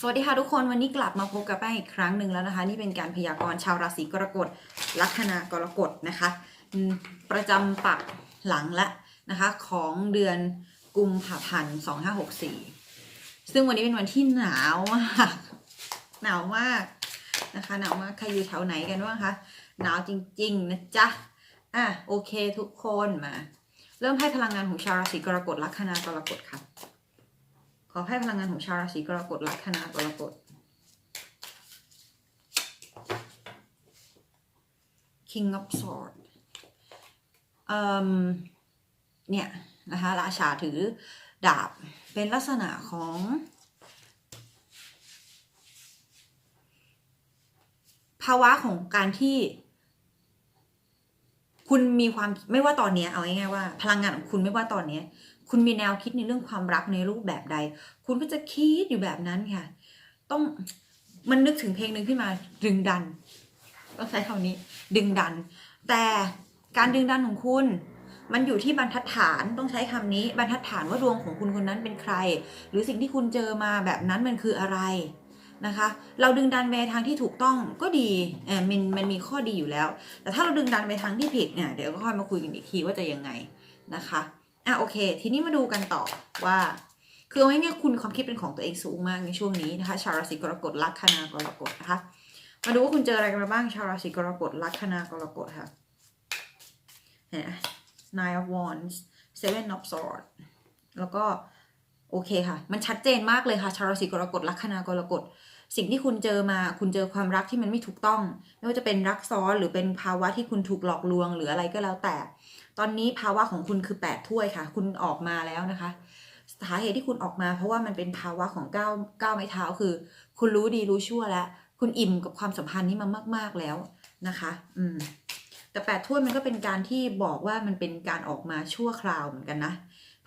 สวัสดีค่ะทุกคนวันนี้กลับมาพบกับแป้งอีกครั้งหนึ่งแล้วนะคะ นี่เป็นการพยากรณ์ชาวราศีกรกฎลัคนากรกฎนะคะประจำปักหลังละนะคะของเดือนกุมภาพันธ์2564ซึ่งวันนี้เป็นวันที่หนาวมากหนาวมากนะคะหนาวมากใครอยู่แถวไหนกันบ้างคะหนาวจริงๆนะจ๊ะอะโอเคทุกคนมา เริ่มให้พลังงานของชาวราศีกรกฎลัคนากรกฎค่ะ ขอให้พลังงานของชาวราศีกรกฎลัคนากรกฎ King of Sword เอ่มเนี่ยนะคะราชาถือดาบเป็นลักษณะของ ภาวะของการที่ คุณมีความไม่ว่าตอนนี้เอาง่ายๆว่า พลังงานของคุณไม่ว่าตอนนี้ คุณมีแนวคิดในเรื่องความรักในรูปแบบใด คุณก็จะคิดอยู่แบบนั้นค่ะ ต้องมันนึกถึงเพลงหนึ่งขึ้นมาดึงดันต้องใช้คำนี้ ดึงดัน แต่การดึงดันของคุณ มันอยู่ที่บรรทัดฐานต้องใช้คำนี้บรรทัดฐานว่าดวงของคุณคนนั้นเป็นใคร หรือสิ่งที่คุณเจอมาแบบนั้นมันคืออะไรนะคะ เราดึงดันไปทางที่ถูกต้องก็ดีเออมันมันมีข้อดีอยู่แล้ว แต่ถ้าเราดึงดันไปทางที่ผิดเนี่ยเดี๋ยวก็ค่อยมาคุยกันอีกทีว่าจะยังไงนะคะ อะโอเค ทีนี้มาดูกันต่อว่า คือเอาง่ายๆคุณความคิดเป็นของตัวเองสูงมากในช่วงนี้นะคะ ชาวราศีกรกฎลัคนากรกฎนะคะ มาดูว่าคุณเจออะไรกันมาบ้างชาวราศีกรกฎลัคนากรกฎค่ะเห็นไหม Nine of Wands Seven of Swords แล้วก็โอเคค่ะ มันชัดเจนมากเลยค่ะ ชาวราศีกรกฎลัคนากรกฎ สิ่งที่คุณเจอมาคุณเจอความรักที่มันไม่ถูกต้อง ไม่ว่าจะเป็นรักซ้อนหรือเป็นภาวะที่คุณถูกหลอกลวงหรืออะไรก็แล้วแต่ ตอนนี้ภาวะของคุณคือ 8 ถ้วยค่ะ คุณออกมาแล้วนะคะสาเหตุที่คุณออกมา เพราะว่ามันเป็นภาวะของก้าวก้าวไม้เท้าคือ คุณรู้ดีรู้ชั่วแล้ว คุณอิ่มกับความสัมพันธ์นี้มามาก ๆแล้วนะคะ อืมแต่แปดถ้วยมันก็เป็นการที่บอกว่ามันเป็นการออกมาชั่วคราวเหมือนกันนะ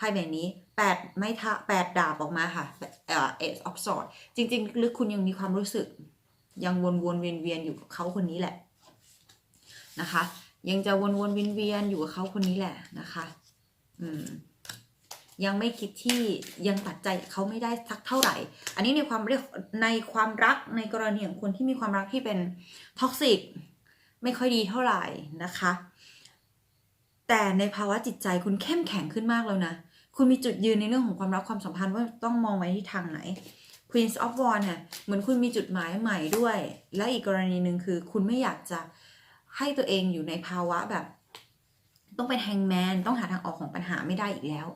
ไพ่ใบนี้แปดไม้เท้าแปดดาบออกมาค่ะเอ่อ Ace of Swords จริง ๆ ลึกคุณยังมีความรู้สึก ยังวนๆเวียนๆอยู่กับเขาคนนี้แหละนะคะ ยังจะวนๆเวียนๆอยู่กับเขาคนนี้แหละนะคะ อืมยังไม่คิดที่ยังตัดใจเขาไม่ได้สักเท่าไหร่ อันนี้ในความเรียกในความรักในกรณีของคนที่มีความรักที่เป็นท็อกซิกไม่ค่อยดีเท่าไหร่นะคะ แต่ในภาวะจิตใจคุณเข้มแข็งขึ้นมากแล้วนะ คุณมีจุดยืนในเรื่องของความรักความสัมพันธ์ว่าต้องมองไว้ที่ทางไหน Queen of w a n d เนี่ยเหมือนคุณมีจุดหมายใหม่ด้วย และอีกกรณีหนึ่งคือ คุณไม่อยากจะให้ตัวเองอยู่ในภาวะแบบ ต้องเป็นแฮงแมนต้องหาทางออกของปัญหาไม่ได้อีกแล้ว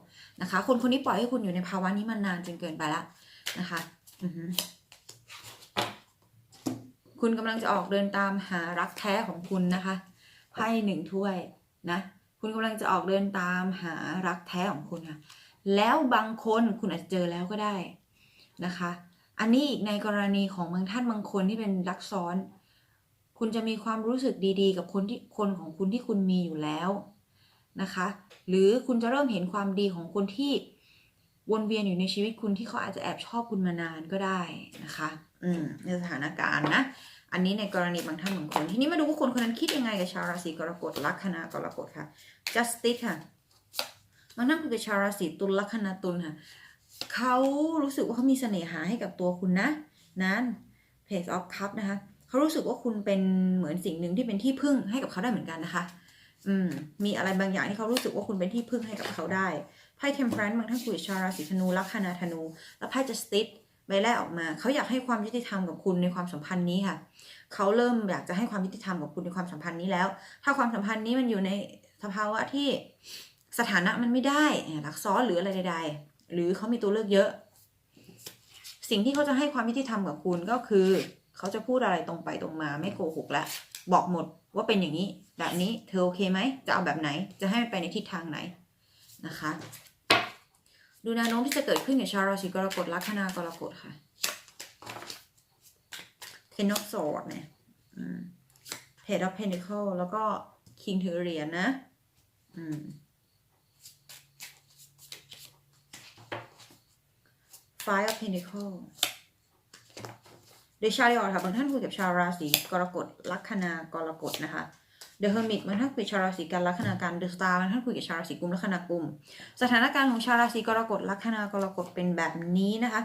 นะคะ คนคนนี้ปล่อยให้คุณอยู่ในภาวะนี้มานานจนเกินไปละนะคะคุณกำลังจะออกเดินตามหารักแท้ของคุณนะคะไพ่หนึ่งถ้วยนะ คุณกำลังจะออกเดินตามหารักแท้ของคุณค่ะ แล้วบางคนคุณอาจจะเจอแล้วก็ได้นะคะ อันนี้อีกในกรณีของบางท่านบางคนที่เป็นรักซ้อน คุณจะมีความรู้สึกดีๆ กับคนที่คนของคุณที่คุณมีอยู่แล้วนะคะ หรือคุณจะเริ่มเห็นความดีของคนที่วนเวียนอยู่ในชีวิตคุณที่เขาอาจจะแอบชอบคุณมานานก็ได้นะคะ อืมในสถานการณ์นะ อันนี้ในกรณีบางท่านบางคน ทีนี้มาดูว่าคนคนนั้นคิดยังไงกับชาวราศีกรกฎลัคนา กรกฎค่ะ justice ค่ะบางท่านคือกับชาวราศีตุลลัคนาตุลค่ะ เขารู้สึกว่าเขามีเสน่หาให้กับตัวคุณนะ นั้น page of cup นะคะ เขารู้สึกว่าคุณเป็นเหมือนสิ่งหนึ่งที่เป็นที่พึ่งให้กับเขาได้เหมือนกันนะคะ อืม มีอะไรบางอย่างที่เขารู้สึกว่าคุณเป็นที่พึ่งให้กับเขาได้ ไพ่ temperance บางท่านคุยชาวราศีธนูลัคนาธนู แล้วไพ่ justice ใบแรกออกมา เขาอยากให้ความยุติธรรมกับคุณในความสัมพันธ์นี้ค่ะ เขาเริ่มอยากจะให้ความยุติธรรมกับคุณในความสัมพันธ์นี้แล้ว ถ้าความสัมพันธ์นี้มันอยู่ใน สภาวะที่สถานะมันไม่ได้รักซ้อนหรืออะไรใดๆ หรือเขามีตัวเลือกเยอะ สิ่งที่เขาจะให้ความยุติธรรมกับคุณก็คือ เขาจะพูดอะไรตรงไปตรงมาไม่โกหกและ บอกหมดว่าเป็นอย่างนี้ แบบนี้เธอโอเคไหม จะเอาแบบไหน จะให้มันไปในทิศทางไหนนะคะ ดูแนวโน้มที่จะเกิดขึ้นกับชาวราศีกรกฎลัคนากรกฎค่ะ Ten of Swords เนี่ยอืม Page of Pentacle แล้วก็ King ถือเหรียญนะ อืม Five of Pentacle เดชาริออค่ะบางท่านคุยกับชาวราศีกรกฎลัคนากรกฎนะคะ The Hermit บางท่านคุยกับชาวราศีกันลัคนากัน The Star บางท่านคุยกับชาวราศีกุมลัคนากุม สถานการณ์ของชาวราศีกรกฎลัคนากรกฎเป็นแบบนี้นะคะ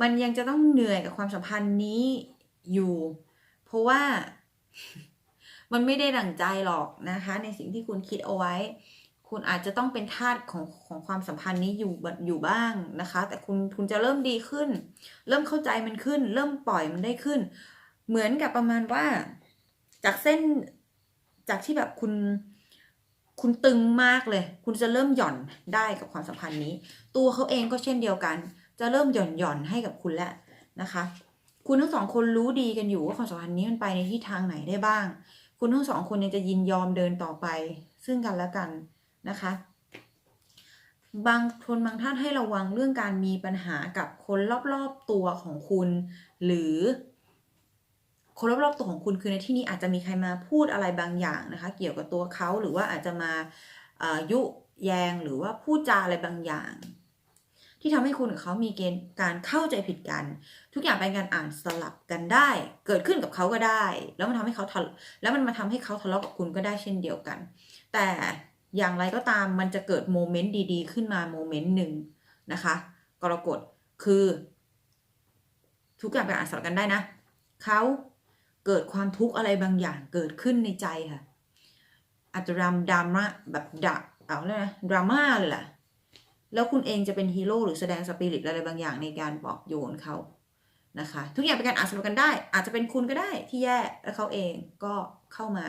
มันยังจะต้องเหนื่อยกับความสัมพันธ์นี้อยู่ เพราะว่า มันไม่ได้ดั่งใจหรอกนะคะ ในสิ่งที่คุณคิดเอาไว้ คุณอาจจะต้องเป็นทาสของของความสัมพันธ์นี้อยู่อยู่บ้างนะคะ แต่คุณคุณจะเริ่มดีขึ้น เริ่มเข้าใจมันขึ้น เริ่มปล่อยมันได้ขึ้น เหมือนกับประมาณว่า จากเส้นจากที่แบบคุณคุณตึงมากเลย คุณจะเริ่มหย่อนได้กับความสัมพันธ์นี้ ตัวเขาเองก็เช่นเดียวกัน จะเริ่มหย่อนหย่อนให้กับคุณแล้วนะคะ คุณทั้งสองคนรู้ดีกันอยู่ว่าความสัมพันธ์นี้มันไปในทิศทางไหนได้บ้าง คุณทั้งสองคนยังจะยินยอมเดินต่อไป ซึ่งกันและกันนะคะ บางคนบางท่านให้ระวังเรื่องการมีปัญหากับคนรอบๆตัวของคุณ หรือ คนรอบๆตัวของคุณคือในที่นี้อาจจะมีใครมาพูดอะไรบางอย่างนะคะ เกี่ยวกับตัวเขาหรือว่าอาจจะมายุแยงหรือว่าพูดจาอะไรบางอย่าง ที่ทำให้คุณกับเขามีเกณฑ์การเข้าใจผิดกัน ทุกอย่างเป็นการอ่านสลับกันได้ เกิดขึ้นกับเขาก็ได้ แล้วมันทำให้เขาทะแล้วมันมาทำให้เขาทะเลาะกับคุณก็ได้เช่นเดียวกัน แต่อย่างไรก็ตามมันจะเกิดโมเมนต์ดี ๆ ขึ้นมาโมเมนต์หนึ่งนะคะกรกฎคือ ทุกอย่างเป็นอ่านสลับกันได้นะเขาเกิดความทุกข์อะไรบางอย่างเกิดขึ้นในใจค่ะอาจจะรำดราม่าแบบดักเอาเลยนะดราม่าเลยแหละ แล้วคุณเองจะเป็นฮีโร่หรือแสดงสปิริตอะไรบางอย่างในการปลอบโยนเขานะคะ ทุกอย่างเป็นการอ่านสลับกันได้ อาจจะเป็นคุณก็ได้ที่แย่แล้วเขาเองก็เข้ามา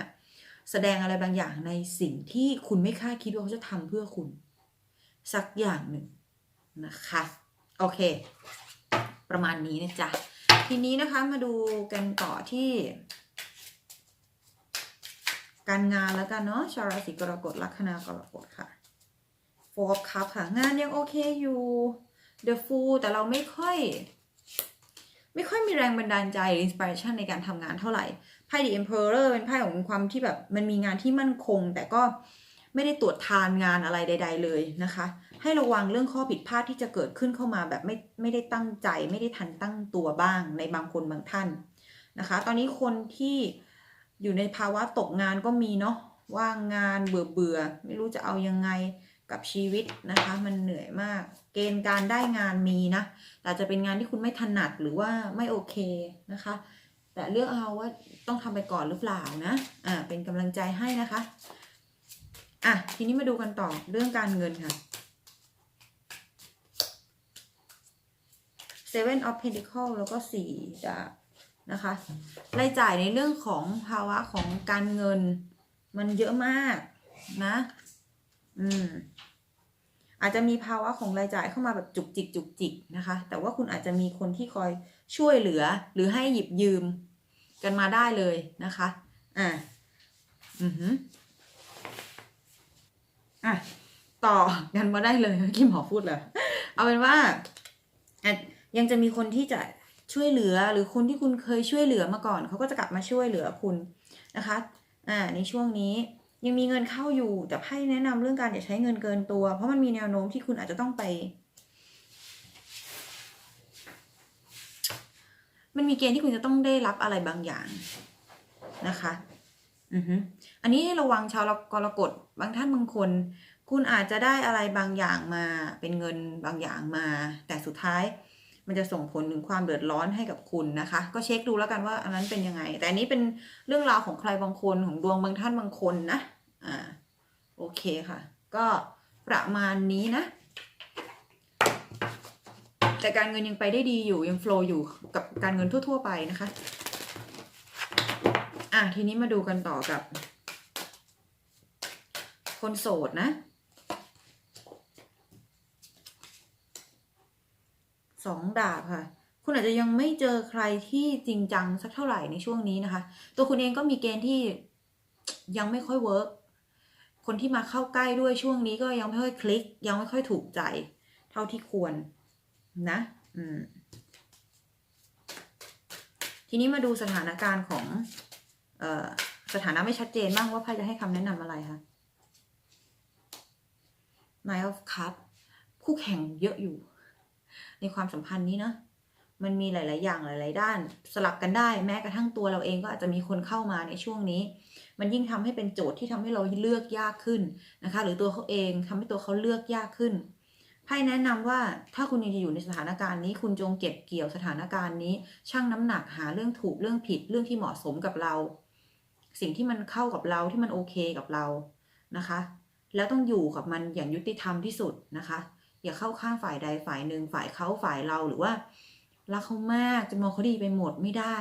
แสดงอะไรบางอย่างในสิ่งที่คุณไม่คาดคิดว่าเขาจะทำเพื่อคุณ สักอย่างหนึ่งนะคะ โอเค ประมาณนี้นะจ๊ะ ทีนี้นะคะมาดูกันต่อที่ การงานแล้วกันเนาะชาวราศีกรกฎลัคนากรกฎค่ะ Four of Cup ค่ะ งานยังโอเคอยู่ The Fool แต่เราไม่ค่อย ไม่ค่อยมีแรงบันดาลใจ inspiration ในการทำงานเท่าไหร่ไพ่ The Emperor เป็นไพ่ของความที่แบบมันมีงานที่มั่นคง แต่ก็ไม่ได้ตรวจทานงานอะไรใด ๆ เลยนะคะ ให้ระวังเรื่องข้อผิดพลาดที่จะเกิดขึ้นเข้ามาแบบไม่ไม่ได้ตั้งใจ ไม่ได้ทันตั้งตัวบ้างในบางคนบางท่านนะคะ ตอนนี้คนที่อยู่ในภาวะตกงานก็มีเนาะว่างงานเบื่อเบื่อไม่รู้จะเอายังไง กับชีวิตนะคะ มันเหนื่อยมาก เกณฑ์การได้งานมีนะแต่จะเป็นงานที่คุณไม่ถนัดหรือว่าไม่โอเคนะคะ แต่เลือกเอาว่าต้องทำไปก่อนหรือเปล่านะอ่าเป็นกำลังใจให้นะคะอะทีนี้มาดูกันต่อเรื่องการเงินค่ะ Seven of Pentacles แล้วก็สี่ดาบนะคะรายจ่ายในเรื่องของภาวะของการเงินมันเยอะมากนะ อืม อาจจะมีภาวะของรายจ่ายเข้ามาแบบจุกจิกจุกจิกนะคะ แต่ว่าคุณอาจจะมีคนที่คอยช่วยเหลือหรือให้หยิบยืมกันมาได้เลยนะคะ อ่า อือหืออะ ต่อกันมาได้เลยเมื่อกี้หมอพูดเลยเอาเป็นว่าอะยังจะมีคนที่จะช่วยเหลือหรือคนที่คุณเคยช่วยเหลือมาก่อน เขาก็จะกลับมาช่วยเหลือคุณนะคะ อ่า ในช่วงนี้ ยังมีเงินเข้าอยู่ แต่ไพ่แนะนำเรื่องการอย่าใช้เงินเกินตัว เพราะมันมีแนวโน้มที่คุณอาจจะต้องไป มันมีเกณฑ์ที่คุณจะต้องได้รับอะไรบางอย่างนะคะ อือฮึอันนี้ให้ระวังชาวกรกฎบางท่านบางคน คุณอาจจะได้อะไรบางอย่างมา เป็นเงินบางอย่างมา แต่สุดท้าย มันจะส่งผลถึงความเดือดร้อนให้กับคุณนะคะ ก็เช็คดูแล้วกันว่าอันนั้นเป็นยังไง แต่อันนี้เป็นเรื่องราวของใครบางคนของดวงบางท่านบางคนนะอ่าโอเคค่ะ ก็ประมาณนี้นะ แต่การเงินยังไปได้ดีอยู่ยังโฟล์อยู่กับการเงินทั่ว ๆ ไปนะคะอะทีนี้มาดูกันต่อกับ คนโสดนะ สองดาบค่ะ คุณอาจจะยังไม่เจอใครที่จริงจังสักเท่าไหร่ในช่วงนี้นะคะ ตัวคุณเองก็มีเกณฑ์ที่ยังไม่ค่อยเวิร์กคนที่มาเข้าใกล้ด้วยช่วงนี้ก็ยังไม่ค่อยคลิก ยังไม่ค่อยถูกใจ เท่าที่ควรนะ อืม ทีนี้มาดูสถานการณ์ของเอ่อสถานะไม่ชัดเจนบ้างว่าไพ่จะให้คำแนะนำอะไรคะ Nine of Cups คู่แข่งเยอะอยู่ ในความสัมพันธ์นี้เนะมันมีหลาย ๆ อย่างหลาย ๆ ด้าน สลับกันได้ แม้กระทั่งตัวเราเองก็อาจจะมีคนเข้ามาในช่วงนี้ มันยิ่งทำให้เป็นโจทย์ที่ทำให้เราเลือกยากขึ้นนะคะ หรือตัวเขาเองทำให้ตัวเขาเลือกยากขึ้นไพ่แนะนำว่าถ้าคุณยังจะอยู่ในสถานการณ์นี้คุณจงเก็บเกี่ยวสถานการณ์นี้ชั่งน้ำหนักหาเรื่องถูกเรื่องผิดเรื่องที่เหมาะสมกับเรา สิ่งที่มันเข้ากับเราที่มันโอเคกับเรานะคะ แล้วต้องอยู่กับมันอย่างยุติธรรมที่สุดนะคะ อย่าเข้าข้างฝ่ายใดฝ่ายหนึ่งฝ่ายเขาฝ่ายเราหรือว่า รักเขามากจะมองเขาดีไปหมดไม่ได้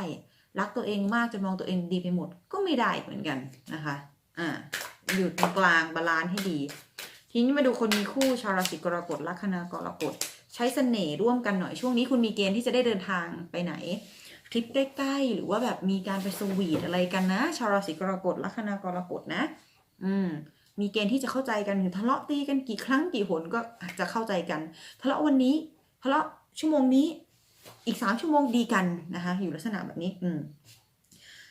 รักตัวเองมากจะมองตัวเองดีไปหมด ก็ไม่ได้เหมือนกันนะคะ อ่า อยู่ตรงกลางบาลานซ์ให้ดี ทีนี้มาดูคนมีคู่ชาวราศีกรกฎลัคนากรกฎใช้เสน่ห์ร่วมกันหน่อยช่วงนี้คุณมีเกณฑ์ที่จะได้เดินทางไปไหนทริปใกล้ๆหรือว่าแบบมีการไปสวีทอะไรกันนะ ชาวราศีกรกฎลัคนากรกฎนะ อืม มีเกณฑ์ที่จะเข้าใจกันถึงทะเลาะตีกันกี่ครั้งกี่หนก็จะเข้าใจกัน ทะเลาะวันนี้ทะเลาะชั่วโมงนี้อีกสามชั่วโมงดีกันนะคะอยู่ลักษณะแบบนี้อืม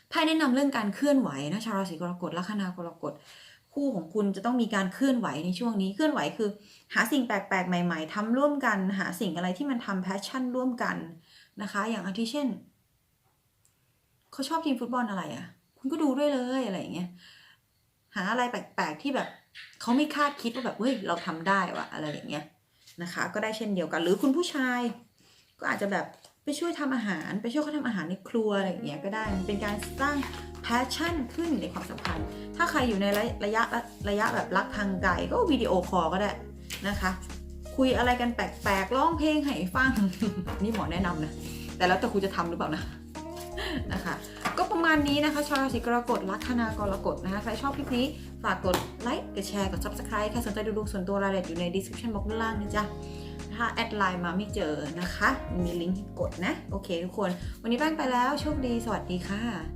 ไพ่แนะนำเรื่องการเคลื่อนไหวนะชาวราศีกรกฎลัคนากรกฎคู่ของคุณจะต้องมีการเคลื่อนไหวในช่วงนี้เคลื่อนไหวคือ หาสิ่งแปลกๆ ใหม่ๆทำร่วมกัน หาสิ่งอะไรที่มันทำแพชชั่นร่วมกันนะคะ อย่างอาทิเช่นเขาชอบทีมฟุตบอลอะไรอะ่ะ คุณก็ดูด้วยเลยอะไรอย่างเงี้ยาอะไรแปลกๆที่แบบเขาไม่คาดคิดว่าแบบเฮ้ยเราทำได้วะอะไรอย่างเงี้ยนะคะ ก็ได้เช่นเดียวกัน หรือคุณผู้ชาย ก็อาจจะแบบไปช่วยทำอาหาร ไปช่วยเขาทำอาหารในครัวอะไรอย่างเงี้ยก็ได้มันเป็นการสร้างแพชชั่นขึ้นในความสัมพันธ์ ถ้าใครอยู่ในระระยะระยะแบบรักทางไกลก็วิดีโอคอลก็ได้นะคะ คุยอะไรกันแปลกๆร้องเพลงให้ฟัง นี่หมอแนะนำนะ แต่แล้วแต่คุณจะทำหรือเปล่านะนะคะ ก็ประมาณนี้นะคะ ชาวราศีกรกฎลัคนากรกฎนะคะ ใครชอบคลิปนี้ ฝากกดไลค์ กดแชร์ กด subscribe ใครสนใจดูดวงส่วนตัวรายละเอียดอยู่ใน description box ด้านล่างนะจ๊ะ ถ้าแอดไลน์มาไม่เจอนะคะ มีลิงก์กดนะ โอเคทุกคน วันนี้แป้งไปแล้ว โชคดี สวัสดีค่ะ